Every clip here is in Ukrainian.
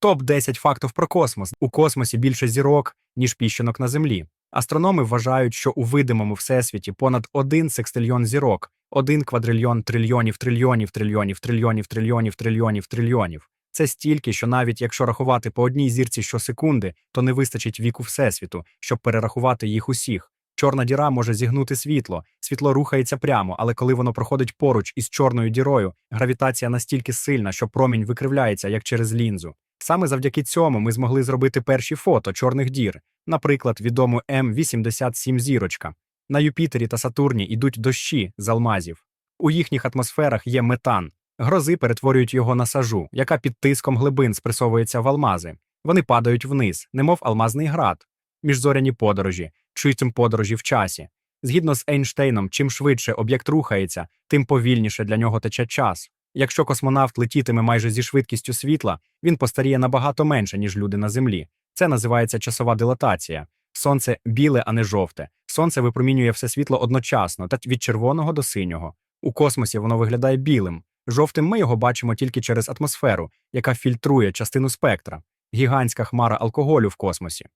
Топ 10 фактів про космос. У космосі більше зірок, ніж піщинок на Землі. Астрономи вважають, що у видимому всесвіті понад один секстильйон зірок, один квадрильйон трильйонів трильйонів трильйонів трильйонів трильйонів трильйонів трильйонів. Це стільки, що навіть якщо рахувати по одній зірці щосекунди, то не вистачить віку всесвіту, щоб перерахувати їх усіх. Чорна діра може зігнути світло, світло рухається прямо, але коли воно проходить поруч із чорною дірою, гравітація настільки сильна, що промінь викривляється як через лінзу. Саме завдяки цьому ми змогли зробити перші фото чорних дір, наприклад, відому М87 зірочка. На Юпітері та Сатурні йдуть дощі з алмазів. У їхніх атмосферах є метан. Грози перетворюють його на сажу, яка під тиском глибин спресовується в алмази. Вони падають вниз, немов алмазний град. Міжзоряні подорожі, чистим подорожі в часі. Згідно з Ейнштейном, чим швидше об'єкт рухається, тим повільніше для нього тече час. Якщо космонавт летітиме майже зі швидкістю світла, він постаріє набагато менше, ніж люди на Землі. Це називається часова дилатація. Сонце біле, а не жовте. Сонце випромінює все світло одночасно, та від червоного до синього. У космосі воно виглядає білим. Жовтим ми його бачимо тільки через атмосферу, яка фільтрує частину спектра, гігантська хмара алкоголю в космосі.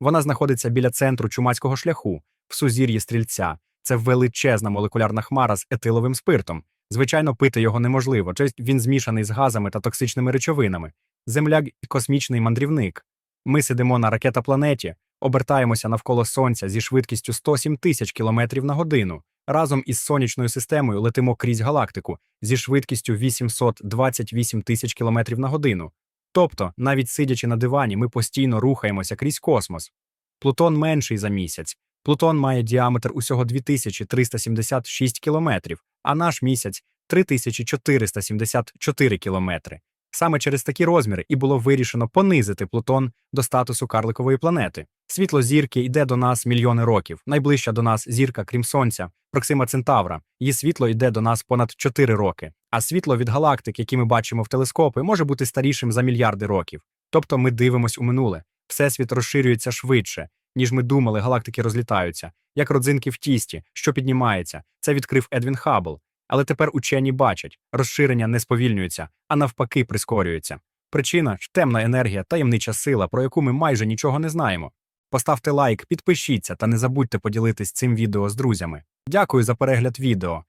Вона знаходиться біля центру чумацького шляху, в сузір'ї стрільця. Це величезна молекулярна хмара з етиловим спиртом. Звичайно, пити його неможливо, через він змішаний з газами та токсичними речовинами. Земля – космічний мандрівник. Ми сидимо на ракетопланеті, обертаємося навколо Сонця зі швидкістю 107 тисяч кілометрів на годину. Разом із сонячною системою летимо крізь галактику зі швидкістю 828 тисяч кілометрів на годину. Тобто, навіть сидячи на дивані, ми постійно рухаємося крізь космос. Плутон менший за місяць. Плутон має діаметр усього 2376 кілометрів, а наш місяць 3474 кілометри. Саме через такі розміри і було вирішено понизити Плутон до статусу карликової планети. Світло зірки йде до нас мільйони років. Найближча до нас зірка, крім Сонця, Проксима Центавра. Її світло йде до нас понад 4 роки. А світло від галактик, які ми бачимо в телескопи, може бути старішим за мільярди років. Тобто ми дивимось у минуле. Всесвіт розширюється швидше, ніж ми думали, галактики розлітаються, як родзинки в тісті, що піднімається. Це відкрив Едвін Хаббл. Але тепер учені бачать, розширення не сповільнюється, а навпаки прискорюється. Причина темна енергія, таємнича сила, про яку ми майже нічого не знаємо. Поставте лайк, підпишіться та не забудьте поділитись цим відео з друзями. Дякую за перегляд відео.